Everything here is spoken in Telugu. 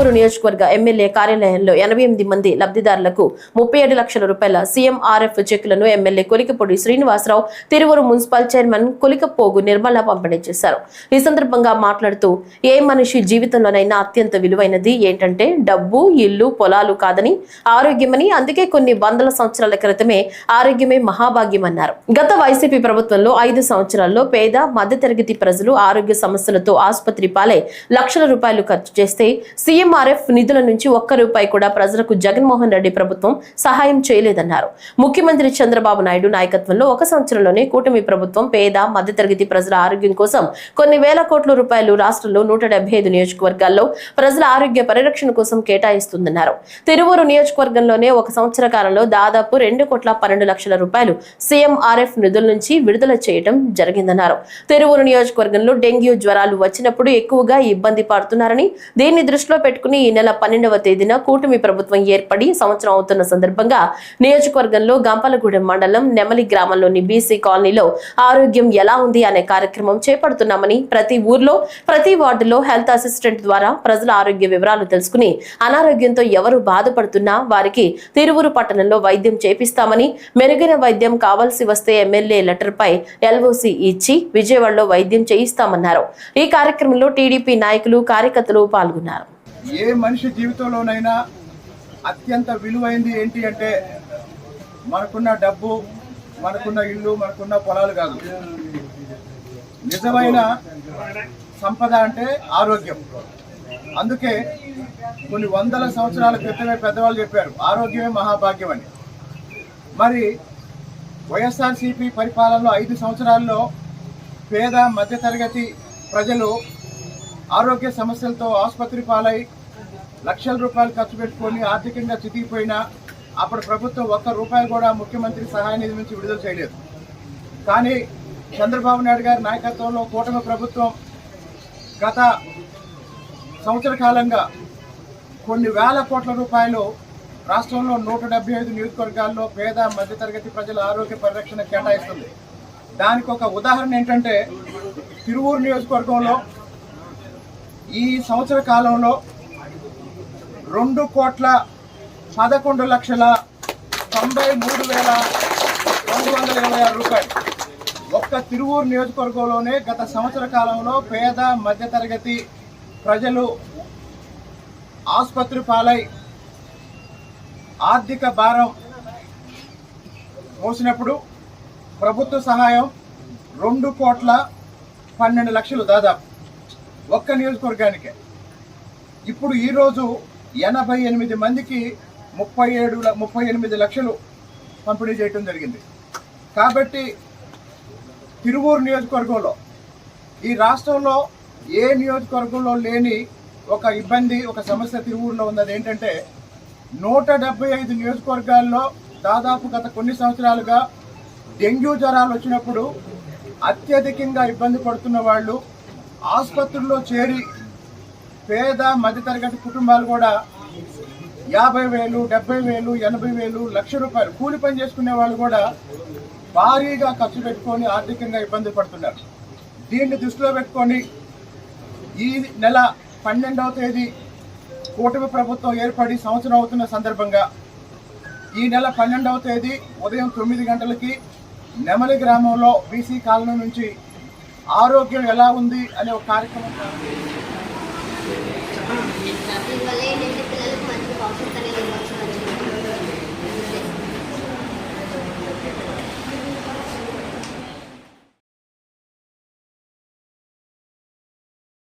తిరువూరు నియోజకవర్గ ఎమ్మెల్యే కార్యాలయంలో ఎనభై ఎనిమిది మంది లబ్ధిదారులకు ముప్పై ఏడు లక్షల రూపాయల సీఎంఆర్ఎఫ్ చెక్కులను MLA Kolikapudi Srinivasarao Tiruvuru municipal chairman Kolikapogu Nirmala పంపిణీ చేశారు. ఈ సందర్భంగా మాట్లాడుతూ ఏ మనిషి జీవితంలోనైనా అత్యంత విలువైనది ఏంటంటే డబ్బు ఇల్లు పొలాలు కాదని ఆరోగ్యమని అందుకే కొన్ని వందల సంవత్సరాల క్రితమే ఆరోగ్యమే మహాభాగ్యమన్నారు గత వైసీపీ ప్రభుత్వంలో ఐదు సంవత్సరాల్లో పేద మధ్యతరగతి ప్రజలు ఆరోగ్య సమస్యలతో ఆసుపత్రి పాలై లక్షల రూపాయలు ఖర్చు చేస్తే సీఎంఆర్ఎఫ్ నిధుల నుంచి ఒక్క రూపాయి కూడా ప్రజలకు జగన్మోహన్ రెడ్డి ప్రభుత్వం సహాయం చేయలేదన్నారు. ముఖ్యమంత్రి చంద్రబాబు నాయుడు నాయకత్వంలో ఒక సంవత్సరంలోనే కూటమి ప్రభుత్వం పేద మధ్యతరగతి ప్రజల ఆరోగ్యం కోసం కొన్ని వేల కోట్ల రూపాయలు రాష్ట్రంలో నూట ఐదు నియోజకవర్గాల్లో ప్రజల ఆరోగ్య పరిరక్షణ కోసం కేటాయిస్తుందన్నారు. తిరువూరు నియోజకవర్గంలోనే ఒక సంవత్సర కాలంలో దాదాపు రెండు కోట్ల పన్నెండు లక్షల రూపాయలు సీఎంఆర్ఎఫ్ నిధుల నుంచి విడుదల చేయడం జరిగిందన్నారు. తిరువూరు నియోజకవర్గంలో డెంగ్యూ జ్వరాలు వచ్చినప్పుడు ఎక్కువగా ఇబ్బంది పడుతున్నారని దీన్ని దృష్టిలో పెట్టుకుని ఈ నెల పన్నెండవ తేదీన కూటమి ప్రభుత్వం ఏర్పడి సంవత్సరం అవుతున్న సందర్భంగా నియోజకవర్గంలో గంపలగూడెం మండలం నెమలి గ్రామంలోని బీసీ కాలనీలో ఆరోగ్యం ఎలా ఉంది అనే కార్యక్రమం చేపడుతున్నామని ప్రతి ఊర్లో ప్రతి వార్డులో హెల్త్ అసిస్టెంట్ ద్వారా ప్రజల ఆరోగ్య వివరాలు తెలుసుకుని అనారోగ్యంతో ఎవరు బాధపడుతున్నా వారికి తిరువురు పట్టణంలో వైద్యం చేపిస్తామని మెరుగైన వైద్యం కావాల్సి వస్తే ఎమ్మెల్యే లెటర్ పై ఎల్ఓసి ఇచ్చి విజయవాడలో వైద్యం చేయిస్తామన్నారు. ఈ కార్యక్రమంలో టీడీపీ నాయకులు కార్యకర్తలు పాల్గొన్నారు. ఏ మనిషి జీవితంలోనైనా అత్యంత విలువైంది ఏంటి అంటే మనకున్న డబ్బు మనకున్న ఇల్లు మనకున్న పొలాలు కాదు. నిజమైన సంపద అంటే ఆరోగ్యం. అందుకే కొన్ని వందల సంవత్సరాల క్రితమే పెద్దవాళ్ళు చెప్పారు ఆరోగ్యమే మహాభాగ్యం అని. మరి వైఎస్ఆర్సీపీ పరిపాలనలో ఐదు సంవత్సరాల్లో పేద మధ్యతరగతి ప్రజలు ఆరోగ్య సమస్యలతో ఆసుపత్రి పాలై లక్షల రూపాయలు ఖర్చు పెట్టుకొని ఆర్థికంగా చితికిపోయినా అప్పుడు ప్రభుత్వం ఒక్క రూపాయి కూడా ముఖ్యమంత్రి సహాయ నిధి నుంచి విడుదల చేయలేదు. కానీ చంద్రబాబు నాయుడు గారి నాయకత్వంలో కూటమి ప్రభుత్వం గత సంవత్సర కాలంగా కొన్ని వేల కోట్ల రూపాయలు రాష్ట్రంలో నూట డెబ్బై ఐదు నియోజకవర్గాల్లో పేద మధ్యతరగతి ప్రజల ఆరోగ్య పరిరక్షణ కేటాయిస్తుంది. దానికి ఒక ఉదాహరణ ఏంటంటే తిరువూరు నియోజకవర్గంలో ఈ సంవత్సర కాలంలో రెండు కోట్ల పదకొండు లక్షల తొంభై మూడు వేల రెండు వందల ఇరవై ఆరు రూపాయలు. ఒక్క తిరువూరు నియోజకవర్గంలోనే గత సంవత్సర కాలంలో పేద మధ్యతరగతి ప్రజలు ఆసుపత్రి పాలై ఆర్థిక భారం మోసినప్పుడు ప్రభుత్వ సహాయం రెండు కోట్ల పన్నెండు లక్షలు దాదాపు. ఒక్క నియోజకవర్గానికే. ఇప్పుడు ఈరోజు ఎనభై ఎనిమిది మందికి ముప్పై ఏడు ముప్పై ఎనిమిది లక్షలు పంపిణీ చేయటం జరిగింది. కాబట్టి తిరువూరు నియోజకవర్గంలో ఈ రాష్ట్రంలో ఏ నియోజకవర్గంలో లేని ఒక ఇబ్బంది ఒక సమస్య తిరువూరులో ఉన్నది ఏంటంటే నూట డెబ్బై ఐదు నియోజకవర్గాల్లో దాదాపు గత కొన్ని సంవత్సరాలుగా డెంగ్యూ జ్వరాలు వచ్చినప్పుడు అత్యధికంగా ఇబ్బంది పడుతున్న వాళ్ళు ఆసుపత్రుల్లో చేరి పేద మధ్యతరగతి కుటుంబాలు కూడా యాభై వేలు డెబ్బై వేలు ఎనభై వేలు లక్ష రూపాయలు కూలి పని చేసుకునే వాళ్ళు కూడా భారీగా ఖర్చు పెట్టుకొని ఆర్థికంగా ఇబ్బంది పడుతున్నారు. దీన్ని దృష్టిలో పెట్టుకొని ఈ నెల పన్నెండవ తేదీ కూటమి ప్రభుత్వం ఏర్పడి సంవత్సరం అవుతున్న సందర్భంగా ఈ నెల పన్నెండవ తేదీ ఉదయం తొమ్మిది గంటలకి నెమలి గ్రామంలో బీసీ కాలనీ నుంచి ఆరోగ్యం ఎలా ఉంది అనే ఒక కార్యక్రమం పిల్లలకు మంచి అనేది